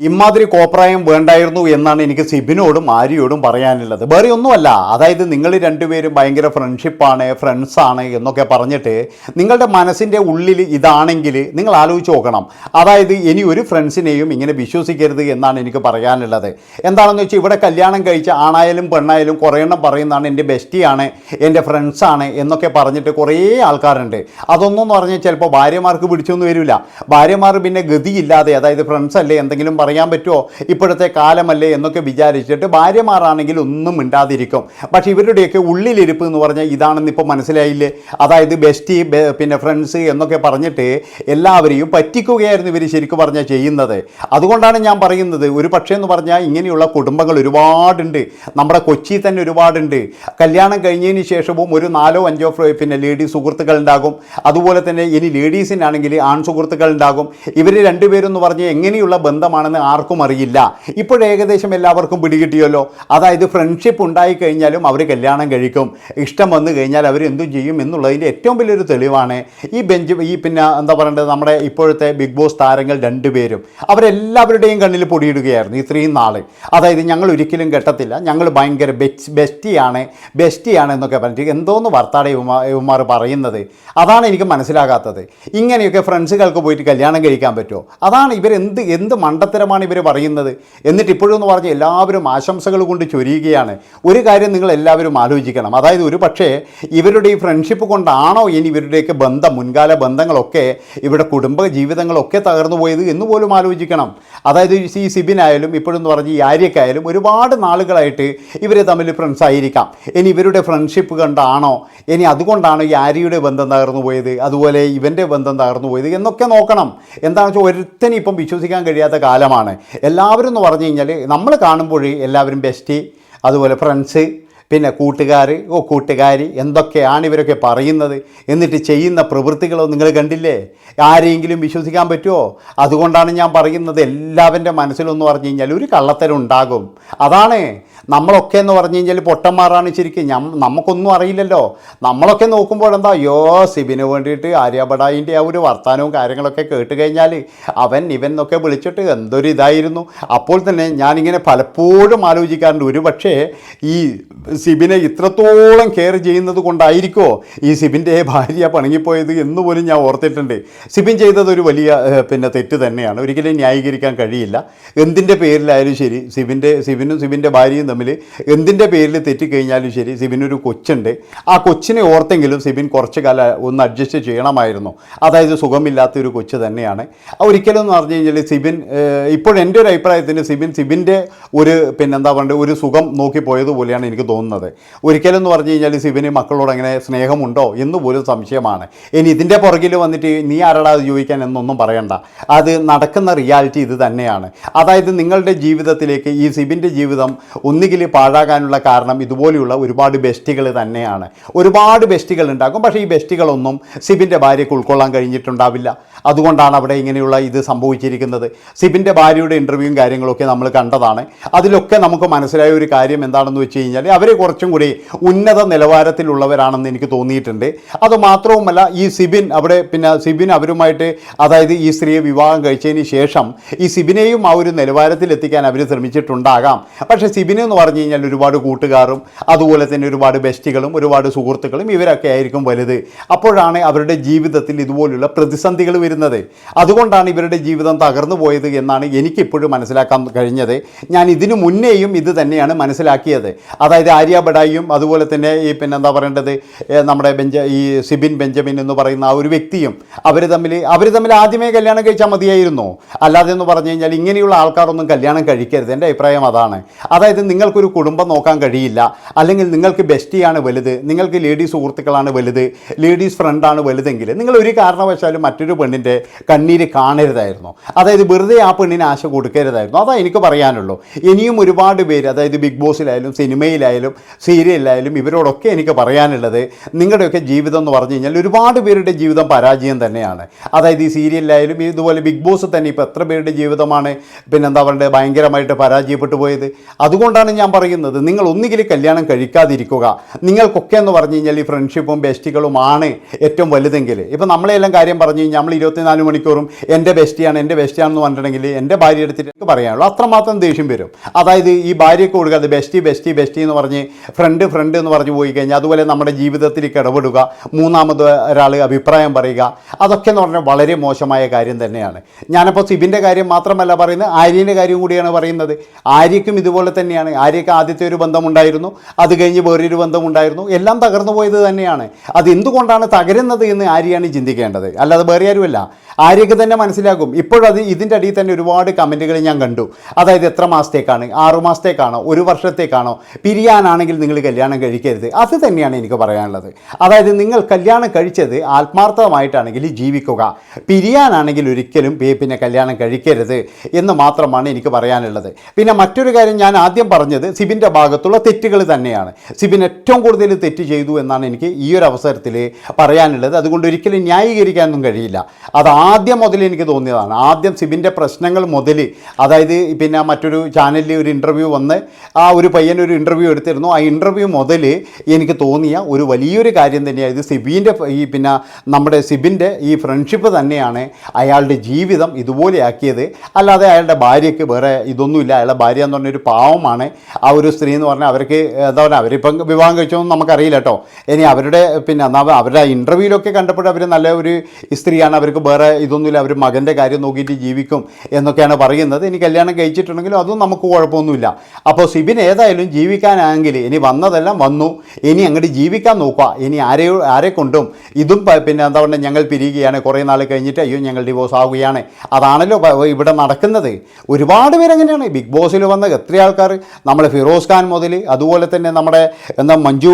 ഇമാതിരി കോപ്രായം വേണ്ടായിരുന്നു എന്നാണ് എനിക്ക് സിബിനോടും ആര്യയോടും പറയാനുള്ളത്. വേറെ ഒന്നുമല്ല അതായത് നിങ്ങൾ രണ്ടുപേരും ഭയങ്കര ഫ്രണ്ട്ഷിപ്പാണ് ഫ്രണ്ട്സാണ് എന്നൊക്കെ പറഞ്ഞിട്ട് നിങ്ങളുടെ മനസ്സിന്റെ ഉള്ളിൽ ഇതാണെങ്കിൽ നിങ്ങൾ ആലോചിച്ച് നോക്കണം. അതായത് ഇനി ഒരു ഫ്രണ്ട്സിനെയും ഇങ്ങനെ വിശ്വസിക്കരുത് എന്നാണ് എനിക്ക് പറയാനുള്ളത്. എന്താണെന്ന് വെച്ചാൽ ഇവിടെ കല്യാണം കഴിച്ച ആണായാലും പെണ്ണായാലും കുറേ എണ്ണം പറയുന്നതാണ് എന്റെ ബെസ്റ്റിയാണ് എന്റെ ഫ്രണ്ട്സാണ് എന്നൊക്കെ പറഞ്ഞിട്ട് കുറേ ആൾക്കാരുണ്ട്. അതൊന്നും പറഞ്ഞാൽ ചിലപ്പോൾ ഭാര്യമാർക്ക് പിടിച്ചൊന്നും വരില്ല. ഭാര്യമാർ പിന്നെ ഗതിയില്ലാതെ അതായത് ഫ്രണ്ട്സ് അല്ലേ എന്തെങ്കിലും പറയാൻ പറ്റുമോ ഇപ്പോഴത്തെ കാലമല്ലേ എന്നൊക്കെ വിചാരിച്ചിട്ട് ഭാര്യമാരാണെങ്കിൽ ഒന്നും മിണ്ടാതിരിക്കും. പക്ഷേ ഇവരുടെയൊക്കെ ഉള്ളിലിരിപ്പ് എന്ന് പറഞ്ഞാൽ ഇതാണെന്ന് ഇപ്പോൾ മനസ്സിലായില്ലേ? അതായത് ബെസ്റ്റി പിന്നെ ഫ്രണ്ട്സ് എന്നൊക്കെ പറഞ്ഞിട്ട് എല്ലാവരെയും പറ്റിക്കുകയായിരുന്നു ഇവർ ശരിക്കും പറഞ്ഞാൽ ചെയ്യുന്നത്. അതുകൊണ്ടാണ് ഞാൻ പറയുന്നത് ഒരു പക്ഷേ എന്ന് പറഞ്ഞാൽ ഇങ്ങനെയുള്ള കുടുംബങ്ങൾ ഒരുപാടുണ്ട്. നമ്മുടെ കൊച്ചി തന്നെ ഒരുപാടുണ്ട്. കല്യാണം കഴിഞ്ഞതിന് ശേഷവും ഒരു നാലോ അഞ്ചോ പിന്നെ ലേഡീസ് സുഹൃത്തുക്കൾ ഉണ്ടാകും. അതുപോലെ തന്നെ ഇനി ലേഡീസിനാണെങ്കിൽ ആൺ സുഹൃത്തുക്കൾ ഉണ്ടാകും. ഇവർ രണ്ടുപേരും എന്ന് പറഞ്ഞാൽ എങ്ങനെയുള്ള ബന്ധമാണെന്ന് ആർക്കും അറിയില്ല. ഇപ്പോൾ ഏകദേശം എല്ലാവർക്കും പിടികിട്ടിയല്ലോ അതായത് ഫ്രണ്ട്ഷിപ്പ് ഉണ്ടായിക്കഴിഞ്ഞാലും അവർ കല്യാണം കഴിക്കും. ഇഷ്ടം വന്നു കഴിഞ്ഞാൽ അവർ എന്തും ചെയ്യും എന്നുള്ളതിന്റെ ഏറ്റവും വലിയൊരു തെളിവാണ്. ഈ ബെഞ്ച് ഈ പിന്നെ എന്താ പറയേണ്ടത്? നമ്മുടെ ഇപ്പോഴത്തെ ബിഗ് ബോസ് താരങ്ങൾ രണ്ടുപേരും. അവരെല്ലാവരുടെയും കണ്ണിൽ പൊടിയിടുകയായിരുന്നു ഇത്രയും നാൾ അതായത് ഞങ്ങൾ ഒരിക്കലും കെട്ടത്തില്ല. ഞങ്ങൾ ഭയങ്കര ബെസ്റ്റ് ബെസ്റ്റിയാണ് ബെസ്റ്റിയാണ് എന്നൊക്കെ പറഞ്ഞിട്ട് എന്തോന്ന് വർത്താടെ ഇവന്മാർ പറയുന്നത്. അതാണ് എനിക്ക് മനസ്സിലാകാത്തത്. ഇങ്ങനെയൊക്കെ ഫ്രണ്ട്സുകൾക്ക് പോയിട്ട് കല്യാണം കഴിക്കാൻ പറ്റുമോ? അതാണ് ഇവരെന്ത് എന്ത് എന്ത് മണ്ടത്തരമാണ് ഇവർ പറയുന്നത്. എന്നിട്ട് ഇപ്പോഴും എന്ന് എല്ലാവരും ആശംസകൾ കൊണ്ട് ചൊരിയുകയാണ്. ഒരു കാര്യം നിങ്ങൾ എല്ലാവരും ആലോചിക്കണം. അതായത് ഒരു പക്ഷേ ഇവരുടെ ഈ ഫ്രണ്ട്ഷിപ്പ് കൊണ്ടാണോ ഇനി ഇവരുടെയൊക്കെ ബന്ധം മുൻകാല ബന്ധങ്ങളൊക്കെ ഇവിടെ കുടുംബ ജീവിതങ്ങളൊക്കെ തകർന്നു പോയത് എന്ന് പോലും ആലോചിക്കണം. അതായത് ഈ സിബിനായാലും ഇപ്പോഴെന്ന് പറഞ്ഞ് ഈ ആര്യക്കായാലും ഒരുപാട് നാളുകളായിട്ട് ഇവർ തമ്മിൽ ഫ്രണ്ട്സ് ആയിരിക്കാം. ഇനി ഇവരുടെ ഫ്രണ്ട്ഷിപ്പ് കണ്ടാണോ ഇനി അതുകൊണ്ടാണോ ഈ ആര്യയുടെ ബന്ധം തകർന്നു പോയത് അതുപോലെ ഇവന്റെ ബന്ധം തകർന്നു പോയത് എന്നൊക്കെ നോക്കണം. എന്താണെന്ന് വെച്ചാൽ ഒരുത്തനും ഇപ്പം വിശ്വസിക്കാൻ കഴിയാത്ത കാലമാണ്. എല്ലാവരും എന്ന് പറഞ്ഞു കഴിഞ്ഞാൽ നമ്മൾ കാണുമ്പോൾ എല്ലാവരും ബെസ്റ്റ് അതുപോലെ ഫ്രണ്ട്സ് പിന്നെ കൂട്ടുകാർ ഓ കൂട്ടുകാരി എന്തൊക്കെയാണ് ഇവരൊക്കെ പറയുന്നത്? എന്നിട്ട് ചെയ്യുന്ന പ്രവൃത്തികളോ നിങ്ങൾ കണ്ടില്ലേ? ആരെങ്കിലും വിശ്വസിക്കാൻ പറ്റുമോ അതുകൊണ്ടാണ് ഞാൻ പറയുന്നത്. എല്ലാവന്റെ മനസ്സിലൊന്ന് പറഞ്ഞു കഴിഞ്ഞാൽ ഒരു കള്ളത്തരം ഉണ്ടാകും. അതാണ് നമ്മളൊക്കെ എന്ന് പറഞ്ഞു കഴിഞ്ഞാൽ പൊട്ടന്മാരാണ് ശരിക്കും. നമുക്കൊന്നും അറിയില്ലല്ലോ. നമ്മളൊക്കെ നോക്കുമ്പോൾ എന്താ അയ്യോ സിബിന് വേണ്ടിയിട്ട് ആര്യബടായിന്റെ ആ ഒരു വർത്തമാനവും കാര്യങ്ങളൊക്കെ കേട്ട് കഴിഞ്ഞാൽ അവൻ ഇവൻ എന്നൊക്കെ വിളിച്ചിട്ട് എന്തൊരു ഇതായിരുന്നു. അപ്പോൾ തന്നെ ഞാനിങ്ങനെ പലപ്പോഴും ആലോചിക്കാറുണ്ട്. ഒരു പക്ഷേ ഈ സിബിനെ ഇത്രത്തോളം കെയർ ചെയ്യുന്നത് കൊണ്ടായിരിക്കുമോ ഈ സിബിന്റെ ഭാര്യ പണങ്ങിപ്പോയത് എന്ന് പോലും ഞാൻ ഓർത്തിട്ടുണ്ട്. സിബിൻ ചെയ്തത് ഒരു വലിയ പിന്നെ തെറ്റ് തന്നെയാണ്. ഒരിക്കലും ന്യായീകരിക്കാൻ കഴിയില്ല. എന്തിന്റെ പേരിലായാലും ശരി സിബിന്റെ സിബിനും സിബിന്റെ ഭാര്യയും തമ്മിൽ എന്തിന്റെ പേരിൽ തെറ്റിക്കഴിഞ്ഞാലും ശരി സിബിനൊരു കൊച്ചുണ്ട്. ആ കൊച്ചിനെ ഓർത്തെങ്കിലും സിബിൻ കുറച്ച് കാലം ഒന്ന് അഡ്ജസ്റ്റ് ചെയ്യണമായിരുന്നു. അതായത് സുഖമില്ലാത്ത ഒരു കൊച്ച് തന്നെയാണ്. ഒരിക്കലും എന്ന് പറഞ്ഞു കഴിഞ്ഞാൽ സിബിൻ ഇപ്പോൾ എന്റെ ഒരു അഭിപ്രായത്തിന് സിബിൻ സിബിന്റെ ഒരു പിന്നെന്താ പറയുക ഒരു സുഖം നോക്കി പോയതുപോലെയാണ് എനിക്ക് തോന്നുന്നത്. ഒരിക്കലും എന്ന് പറഞ്ഞു കഴിഞ്ഞാൽ സിബിന് മക്കളോട് അങ്ങനെ സ്നേഹമുണ്ടോ എന്ന് പോലും സംശയമാണ്. ഇനി ഇതിന്റെ പുറകിൽ വന്നിട്ട് നീ ആരടാ ചോദിക്കാൻ എന്നൊന്നും പറയണ്ട. അത് നടക്കുന്ന റിയാലിറ്റി ഇത് തന്നെയാണ്. അതായത് നിങ്ങളുടെ ജീവിതത്തിലേക്ക് ഈ സിബിന്റെ ജീവിതം ഒന്നുകിൽ പാഴാകാനുള്ള കാരണം ഇതുപോലെയുള്ള ഒരുപാട് ബെസ്റ്റികൾ തന്നെയാണ്. ഒരുപാട് ബെസ്റ്റികൾ ഉണ്ടാകും. പക്ഷേ ഈ ബെസ്റ്റികളൊന്നും സിബിന്റെ ഭാര്യയ്ക്ക് ഉൾക്കൊള്ളാൻ കഴിഞ്ഞിട്ടുണ്ടാവില്ല. അതുകൊണ്ടാണ് അവിടെ ഇങ്ങനെയുള്ള ഇത് സംഭവിച്ചിരിക്കുന്നത്. സിബിന്റെ ഭാര്യയുടെ ഇന്റർവ്യൂവും കാര്യങ്ങളൊക്കെ നമ്മൾ കണ്ടതാണ്. അതിലൊക്കെ നമുക്ക് മനസ്സിലായ ഒരു കാര്യം എന്താണെന്ന് വെച്ച് കഴിഞ്ഞാൽ അവർ കുറച്ചും കൂടി ഉന്നത നിലവാരത്തിലുള്ളവരാണെന്ന് എനിക്ക് തോന്നിയിട്ടുണ്ട്. അത് അതുമാത്രവുമല്ല ഈ സിബിൻ അവിടെ പിന്നെ സിബിൻ അവരുമായിട്ട് അതായത് ഈ സ്ത്രീയെ വിവാഹം കഴിച്ചതിന് ശേഷം ഈ സിബിനെയും ആ ഒരു നിലവാരത്തിൽ എത്തിക്കാൻ അവർ ശ്രമിച്ചിട്ടുണ്ടാകാം. പക്ഷേ സിബിന് എന്ന് പറഞ്ഞു കഴിഞ്ഞാൽ ഒരുപാട് കൂട്ടുകാരും അതുപോലെ തന്നെ ഒരുപാട് ബെസ്റ്റുകളും ഒരുപാട് സുഹൃത്തുക്കളും ഇവരൊക്കെ ആയിരിക്കും വലുത്. അപ്പോഴാണ് അവരുടെ ജീവിതത്തിൽ ഇതുപോലുള്ള പ്രതിസന്ധികൾ വരുന്നത്. അതുകൊണ്ടാണ് ഇവരുടെ ജീവിതം തകർന്നു പോയത് എന്നാണ് എനിക്കിപ്പോഴും മനസ്സിലാക്കാൻ കഴിഞ്ഞത്. ഞാൻ ഇതിനു മുന്നേയും ഇത് തന്നെയാണ് മനസ്സിലാക്കിയത്. അതായത് ആര്യ ബഡായിയും അതുപോലെ തന്നെ ഈ പിന്നെ എന്താ പറയേണ്ടത് നമ്മുടെ ബെഞ്ച ഈ സിബിൻ ബെഞ്ചമിൻ എന്ന് പറയുന്ന ആ ഒരു വ്യക്തിയും അവർ തമ്മിൽ അവർ തമ്മിൽ ആദ്യമേ കല്യാണം കഴിച്ചാൽ മതിയായിരുന്നു. അല്ലാതെ എന്ന് പറഞ്ഞു കഴിഞ്ഞാൽ ഇങ്ങനെയുള്ള ആൾക്കാരൊന്നും കല്യാണം കഴിക്കരുത്. എന്റെ അഭിപ്രായം അതാണ്. അതായത് നിങ്ങൾക്കൊരു കുടുംബം നോക്കാൻ കഴിയില്ല. അല്ലെങ്കിൽ നിങ്ങൾക്ക് ബെസ്റ്റിയാണ് വലുത്. നിങ്ങൾക്ക് ലേഡീസ് സുഹൃത്തുക്കളാണ് വലുത്. ലേഡീസ് ഫ്രണ്ടാണ് വലുതെങ്കിൽ നിങ്ങൾ ഒരു കാരണവശാലും മറ്റൊരു പെണ്ണിന്റെ കണ്ണീര് കാണരുതായിരുന്നു. അതായത് വെറുതെ ആ പെണ്ണിന് ആശ കൊടുക്കരുതായിരുന്നു. അതാ എനിക്ക് പറയാനുള്ളൂ. ഇനിയും ഒരുപാട് പേര് അതായത് ബിഗ് ബോസിലായാലും സിനിമയിലായാലും സീരിയലിലായാലും ഇവരോടൊക്കെ എനിക്ക് പറയാനുള്ളത് നിങ്ങളുടെയൊക്കെ ജീവിതം എന്ന് പറഞ്ഞു കഴിഞ്ഞാൽ ഒരുപാട് പേരുടെ ജീവിതം പരാജയം തന്നെയാണ്. അതായത് ഈ സീരിയലിലായാലും ഇതുപോലെ ബിഗ് ബോസ് തന്നെ ഇപ്പോൾ എത്ര പേരുടെ ജീവിതമാണ് പിന്നെന്താ പറയുക ഭയങ്കരമായിട്ട് പരാജയപ്പെട്ടു പോയത്? അതുകൊണ്ടാണ് ഞാൻ പറയുന്നത് നിങ്ങൾ ഒന്നുകിൽ കല്യാണം കഴിക്കാതിരിക്കുക. നിങ്ങൾക്കൊക്കെ എന്ന് പറഞ്ഞു കഴിഞ്ഞാൽ ഈ ഫ്രണ്ട്ഷിപ്പും ബെസ്റ്റികളുമാണ് ഏറ്റവും വലുതെങ്കിൽ. ഇപ്പം നമ്മളെല്ലാം കാര്യം പറഞ്ഞു കഴിഞ്ഞാൽ നമ്മൾ ഇരുപത്തിനാല് മണിക്കൂറും എന്റെ ബെസ്റ്റിയാണ് എന്റെ ബെസ്റ്റിയാണെന്ന് പറഞ്ഞിട്ടുണ്ടെങ്കിൽ എന്റെ ഭാര്യ എടുത്തിട്ട് എനിക്ക് പറയാനുള്ളൂ. അത്രമാത്രം ദേഷ്യം വരും. അതായത് ഈ ഭാര്യയ്ക്ക് കൊടുക്കാതെ ബെസ്റ്റി ബെസ്റ്റി ബെസ്റ്റി എന്ന് പറഞ്ഞ് ഫ്രണ്ട് ഫ്രണ്ട് എന്ന് പറഞ്ഞ് പോയി കഴിഞ്ഞാൽ അതുപോലെ നമ്മുടെ ജീവിതത്തിലേക്ക് ഇടപെടുക മൂന്നാമത് ഒരാൾ അഭിപ്രായം പറയുക അതൊക്കെ എന്ന് പറഞ്ഞാൽ വളരെ മോശമായ കാര്യം തന്നെയാണ്. ഞാനപ്പോൾ സിബിന്റെ കാര്യം മാത്രമല്ല പറയുന്നത് ആര്യന്റെ കാര്യം കൂടിയാണ് പറയുന്നത്. ആര്യക്കും ഇതുപോലെ തന്നെയാണ്. ആര്യക്ക് ആദ്യത്തെ ഒരു ബന്ധമുണ്ടായിരുന്നു അത് കഴിഞ്ഞ് വേറൊരു ബന്ധമുണ്ടായിരുന്നു. എല്ലാം തകർന്നു പോയത് തന്നെയാണ്. അത് എന്തുകൊണ്ടാണ് തകരുന്നത് എന്ന് ആര്യയാണ് ചിന്തിക്കേണ്ടത്. അല്ലാതെ വേറെ ആരുമല്ല. അല്ല ആര്യക്ക് തന്നെ മനസ്സിലാകും. ഇപ്പോഴത് ഇതിന്റെ അടിയിൽ തന്നെ ഒരുപാട് കമന്റുകൾ ഞാൻ കണ്ടു. അതായത് എത്ര മാസത്തേക്കാണ്? ആറു മാസത്തേക്കാണോ? ഒരു വർഷത്തേക്കാണോ? പിരിയാനാണെങ്കിൽ നിങ്ങൾ കല്യാണം കഴിക്കരുത്. അത് തന്നെയാണ് എനിക്ക് പറയാനുള്ളത്. അതായത് നിങ്ങൾ കല്യാണം കഴിച്ചത് ആത്മാർത്ഥമായിട്ടാണെങ്കിൽ ജീവിക്കുക. പിരിയാനാണെങ്കിൽ ഒരിക്കലും പിന്നെ കല്യാണം കഴിക്കരുത് എന്ന് മാത്രമാണ് എനിക്ക് പറയാനുള്ളത്. പിന്നെ മറ്റൊരു കാര്യം ഞാൻ ആദ്യം പറഞ്ഞത് സിബിന്റെ ഭാഗത്തുള്ള തെറ്റുകൾ തന്നെയാണ്. സിബിൻ ഏറ്റവും കൂടുതൽ തെറ്റ് ചെയ്തു എന്നാണ് എനിക്ക് ഈ ഒരു അവസരത്തിൽ പറയാനുള്ളത്. അതുകൊണ്ട് ഒരിക്കലും ന്യായീകരിക്കാനൊന്നും കഴിയില്ല. അത് ആദ്യം മുതൽ എനിക്ക് തോന്നിയതാണ്. ആദ്യം സിബിന്റെ പ്രശ്നങ്ങൾ മുതൽ അതായത് പിന്നെ മറ്റൊരു ചാനലിൽ ഒരു ഇന്റർവ്യൂ വന്ന് ആ ഒരു പയ്യൻ ഒരു ഇന്റർവ്യൂ എടുത്തിരുന്നു. ആ ഇന്റർവ്യൂ മുതൽ എനിക്ക് തോന്നിയ ഒരു വലിയൊരു കാര്യം തന്നെയാണ് ഇത്. സിബിന്റെ ഈ പിന്നെ നമ്മുടെ സിബിന്റെ ഈ ഫ്രണ്ട്ഷിപ്പ് തന്നെയാണ് അയാളുടെ ജീവിതം ഇതുപോലെയാക്കിയത്. അല്ലാതെ അയാളുടെ ഭാര്യയ്ക്ക് വേറെ ഇതൊന്നുമില്ല. അയാളുടെ ഭാര്യ എന്ന് പറഞ്ഞൊരു പാവമാണ്. ആ ഒരു സ്ത്രീ എന്ന് പറഞ്ഞാൽ അവർക്ക് എന്താ പറയുക അവരിപ്പം വിവാഹം കഴിച്ചോന്നും നമുക്കറിയില്ല കേട്ടോ. ഇനി അവരുടെ പിന്നെ അവരുടെ ഇന്റർവ്യൂവിലൊക്കെ കണ്ടപ്പോൾ അവർ നല്ല ഒരു സ്ത്രീയാണ്. അവർക്ക് വേറെ ഇതൊന്നുമില്ല അവർ മകന്റെ കാര്യം നോക്കിയിട്ട് ജീവിക്കും എന്നൊക്കെയാണ് പറയുന്നത്. ഇനി കല്യാണം കഴിച്ചിട്ടുണ്ടെങ്കിലും അതും നമുക്ക് കുഴപ്പമൊന്നുമില്ല. അപ്പോൾ സിബിൻ ഏതായാലും ജീവിക്കാനാണെങ്കിൽ ഇനി വന്നതെല്ലാം വന്നു. ഇനി അങ്ങോട്ട് ജീവിക്കാൻ നോക്കുക. ഇനി ആരെ ആരെ കൊണ്ടും ഇതും പിന്നെ എന്താ പറയുക ഞങ്ങൾ പിരിയുകയാണ്. കുറേ നാൾ കഴിഞ്ഞിട്ട് അയ്യോ ഞങ്ങൾ ഡിവോഴ്സ് ആവുകയാണ്. അതാണല്ലോ ഇവിടെ നടക്കുന്നത്. ഒരുപാട് പേരങ്ങനെയാണ് ബിഗ് ബോസിൽ വന്ന എത്ര ആൾക്കാർ. നമ്മളെ ഫിറോസ് ഖാൻ മുതൽ അതുപോലെ തന്നെ നമ്മുടെ എന്താ മഞ്ജു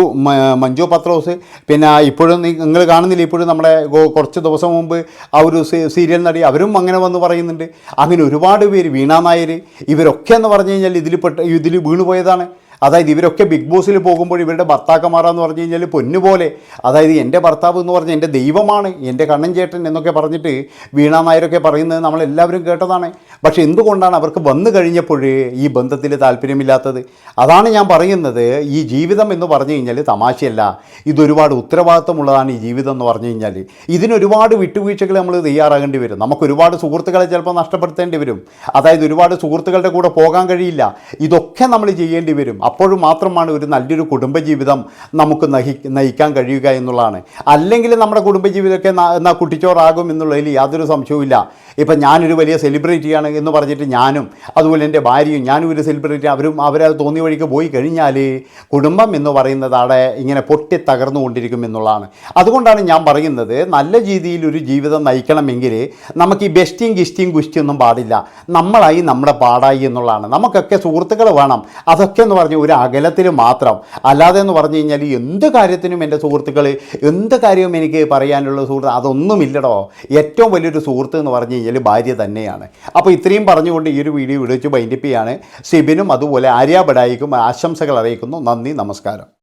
മഞ്ജു പത്രോസ്. പിന്നെ ഇപ്പോഴും നിങ്ങൾ കാണുന്നില്ല ഇപ്പോഴും നമ്മുടെ കുറച്ച് ദിവസം മുമ്പ് ആ ഒരു സീരിയൽ നടി അവരും അങ്ങനെ വന്ന് പറയുന്നുണ്ട്. അങ്ങനെ ഒരുപാട് പേര് വീണ നായർ ഇവരൊക്കെ എന്ന് പറഞ്ഞു കഴിഞ്ഞാൽ ഇതിൽ പെട്ട് ഇതിൽ വീണുപോയതാണ്. അതായത് ഇവരൊക്കെ ബിഗ് ബോസിൽ പോകുമ്പോൾ ഇവരുടെ ഭർത്താക്കന്മാരാന്ന് പറഞ്ഞു കഴിഞ്ഞാൽ പൊന്നുപോലെ. അതായത് എന്റെ ഭർത്താവ് എന്ന് പറഞ്ഞാൽ എന്റെ ദൈവമാണ് എന്റെ കണ്ണൻ ചേട്ടൻ എന്നൊക്കെ പറഞ്ഞിട്ട് വീണ നായരൊക്കെ പറയുന്നത് നമ്മളെല്ലാവരും കേട്ടതാണ്. പക്ഷേ എന്തുകൊണ്ടാണ് അവർക്ക് വന്നു കഴിഞ്ഞപ്പോൾ ഈ ബന്ധത്തിൽ താല്പര്യമില്ലാത്തത്? അതാണ് ഞാൻ പറയുന്നത്. ഈ ജീവിതം എന്ന് പറഞ്ഞു കഴിഞ്ഞാൽ തമാശയല്ല. ഇതൊരുപാട് ഉത്തരവാദിത്വമുള്ളതാണ് ഈ ജീവിതം എന്ന് പറഞ്ഞു കഴിഞ്ഞാൽ ഇതിനൊരുപാട് വിട്ടുവീഴ്ചകൾ നമ്മൾ തയ്യാറാകേണ്ടി വരും. നമുക്ക് ഒരുപാട് സുഹൃത്തുക്കളെ ചിലപ്പോൾ നഷ്ടപ്പെടുത്തേണ്ടി വരും. അതായത് ഒരുപാട് സുഹൃത്തുക്കളുടെ കൂടെ പോകാൻ കഴിയില്ല. ഇതൊക്കെ നമ്മൾ ചെയ്യേണ്ടി വരും. അപ്പോഴും മാത്രമാണ് ഒരു നല്ലൊരു കുടുംബജീവിതം നമുക്ക് നഹി നയിക്കാൻ കഴിയുക എന്നുള്ളതാണ്. അല്ലെങ്കിൽ നമ്മുടെ കുടുംബജീവിതമൊക്കെ എന്നാൽ എന്നാ കുട്ടിച്ചോറാകും എന്നുള്ളതിൽ യാതൊരു സംശയവുമില്ല ഇപ്പം ഞാനൊരു വലിയ സെലിബ്രിറ്റിയാണ് എന്ന് പറഞ്ഞിട്ട് ഞാനും അതുപോലെ എന്റെ ഭാര്യയും ഞാനും ഒരു സെലിബ്രിറ്റി അവരും അവരത് തോന്നിയ വഴിക്ക് പോയി കഴിഞ്ഞാൽ കുടുംബം എന്ന് പറയുന്നത് അവിടെ ഇങ്ങനെ പൊട്ടി തകർന്നുകൊണ്ടിരിക്കും എന്നുള്ളതാണ്. അതുകൊണ്ടാണ് ഞാൻ പറയുന്നത് നല്ല രീതിയിൽ ഒരു ജീവിതം നയിക്കണമെങ്കിൽ നമുക്ക് ഈ ബെസ്റ്റിയും ഗിസ്റ്റിയും ഗുസ്റ്റിയൊന്നും പാടില്ല. നമ്മളായി നമ്മുടെ പാടായി എന്നുള്ളതാണ്. നമുക്കൊക്കെ സുഹൃത്തുക്കൾ വേണം. അതൊക്കെ എന്ന് പറഞ്ഞ് ഒരു അകലത്തിൽ മാത്രം. അല്ലാതെ എന്ന് പറഞ്ഞു കഴിഞ്ഞാൽ എന്ത് കാര്യത്തിനും എന്റെ സുഹൃത്തുക്കൾ എന്ത് കാര്യവും എനിക്ക് പറയാനുള്ള സുഹൃത്ത് അതൊന്നുമില്ലടോ. ഏറ്റവും വലിയൊരു സുഹൃത്ത് എന്ന് പറഞ്ഞു കഴിഞ്ഞാൽ ഭാര്യ തന്നെയാണ്. അപ്പോൾ ഇത്രയും പറഞ്ഞുകൊണ്ട് ഈ ഒരു വീഡിയോ വിളിച്ച് ബൈൻഡിപ്പിയാണ് സിബിനും അതുപോലെ ആര്യ ആശംസകൾ അറിയിക്കുന്നു. നന്ദി നമസ്കാരം.